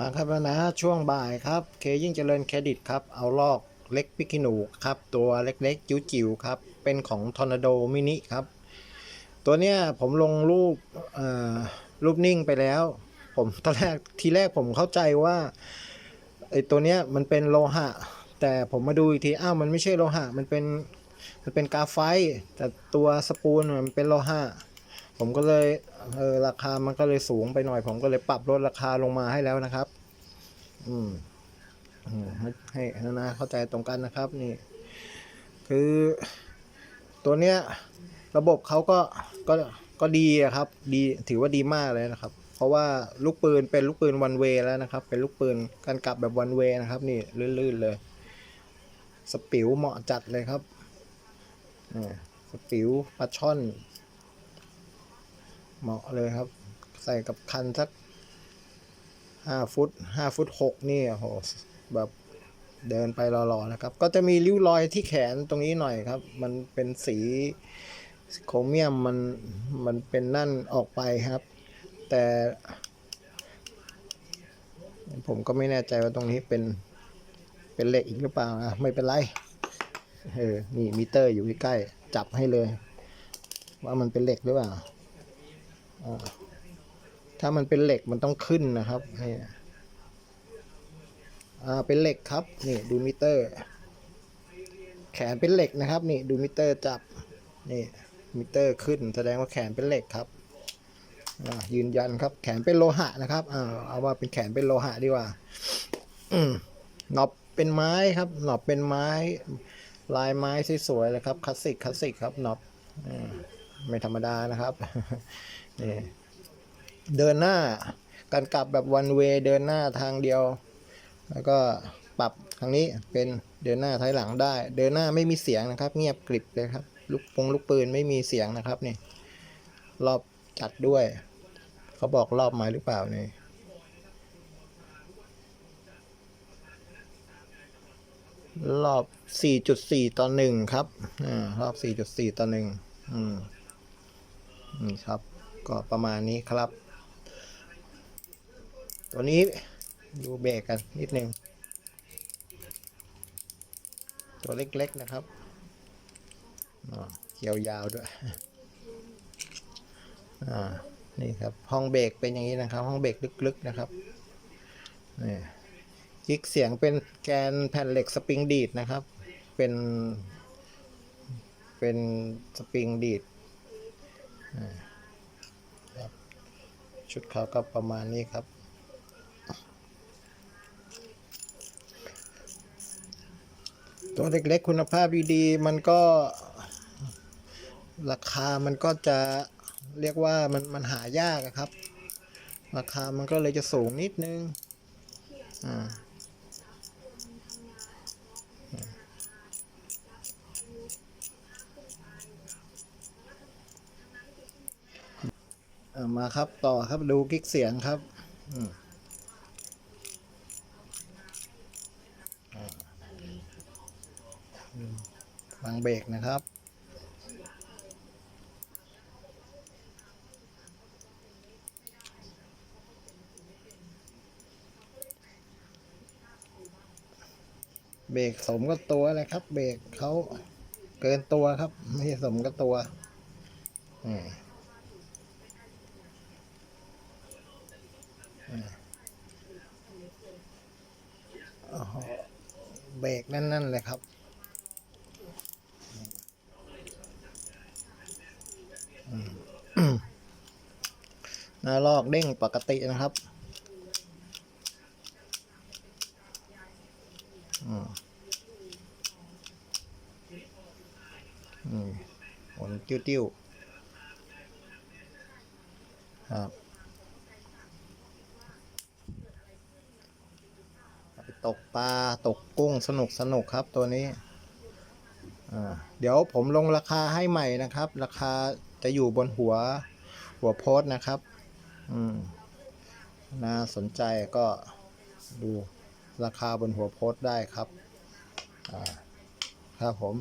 มาครับนะ ช่วงบ่ายครับ เคยิ่งเจริญเครดิตครับ เอาลอกเล็กพิกินูครับ ตัวเล็กๆ จิ๋วๆครับ เป็นของทอร์นาโดมินิครับ ตัวเนี้ยผมลงรูปเอ่อรูปนิ่งไปแล้ว ผมตอนแรกทีแรกผมเข้าใจว่าไอตัวเนี้ยมันเป็นโลหะ แต่ผมมาดูอีกทีอ้าวมันไม่ใช่โลหะ มันเป็นมันเป็นกาไฟแต่ตัวสปูนมันเป็นโลหะ ผมก็เลย เออราคามันก็เลยสูงไปหน่อย ผมก็เลยปรับลดราคาลงมาให้แล้วนะครับ อืมให้นานาเข้าใจตรงกันนะครับ นี่ คือ ตัวเนี้ย ระบบเขาก็ก็ก็ดีครับ ดีถือว่าดีมากเลยนะครับ เพราะว่าลูกปืนเป็นลูกปืนวันเวแล้วนะครับ เป็นลูกปืนการกลับแบบวันเวนะครับ นี่ลื่นๆเลย สปิวเหมาะจัดเลยครับอ่าสปิวปลาช่อน เหมาะเลยครับ ใส่กับคันสักห้าฟุตห้าฟุตหกนี่โอ้โหแบบเดินไปรอๆนะครับ ก็จะมีริ้วรอยที่แขนตรงนี้หน่อยครับ มันเป็นสีโครเมียมมันมันเป็นนั่นออกไปครับ แต่ ผมก็ไม่แน่ใจว่าตรงนี้เป็นเป็นเหล็กอีกหรือเปล่าอะไม่เป็นไรเออนี่มิเตอร์อยู่ใกล้จับให้เลย ว่ามันเป็นเหล็กหรือเปล่า ถ้ามันเป็นเหล็กมันต้องขึ้นนะครับนี่อ่าเป็นเหล็กครับนี่ดูมิเตอร์ แขนเป็นเหล็กนะครับ นี่ดูมิเตอร์จับนี่มิเตอร์ขึ้น แสดงว่าแขนเป็นเหล็กครับยืนยันครับ แขนเป็นโลหะนะครับอ่าเอาว่าเป็นแขนเป็นโลหะดีกว่าหนอบเป็นไม้ครับ หนอบเป็นไม้ ลายไม้สวยๆเลยครับคลาสสิกคลาสสิกครับหนอบอ่าไม่ธรรมดานะครับ นี่เดินหน้าการกลับแบบวันเวเดินหน้าทางเดียว แล้วก็ปรับทางนี้เป็นเดินหน้าถอยหลังได้ เดินหน้าไม่มีเสียงนะครับ เงียบกริบเลยครับลูกปงลูกปืนไม่มีเสียงนะครับนี่รอบจัดด้วย เขาบอกรอบไหมหรือเปล่านี่รอบ 4.4 ต่อหนึ่งครับ อ่า รอบ 4.4 ต่อหนึ่งอืม นี่ครับ ก็ประมาณนี้ครับ ตัวนี้ดูเบรกกันนิดนึง ตัวเล็กๆนะครับเกี่ยวยาวด้วยอ่านี่ครับห้องเบรกเป็นอย่างนี้นะครับ ห้องเบรกลึกๆนะครับนี่กิ๊กเสียงเป็นแกนแผ่นเหล็กสปริงดีดนะครับ เป็น เป็นสปริงดีด ชุดเขาก็ประมาณนี้ครับ ตัวเล็กๆคุณภาพดีๆมันก็ ราคามันก็จะเรียกว่ามันมันหายากอะครับ ราคามันก็เลยจะสูงนิดนึงอ่า มาครับต่อครับดูกิ๊กเสียงครับอืมอ่าอืมฟังเบรกนะครับเบรกสมกับตัวเลยครับ เบรกเขาเกินตัวครับ ไม่สมกับตัว อืม โอ้โห เบรกนั่นๆเลยครับหน้าลอกเด้งปกตินะครับอืมอืมหมุนติ้วๆครับ ไป ตกปลาตกกุ้งสนุกสนุกครับตัวนี้ เดี๋ยวผมลงราคาให้ใหม่นะครับ ราคาจะอยู่บนหัวหัวโพสนะครับ อืมน่าสนใจก็ดูราคาบนหัวโพสได้ครับ อ่า ครับผม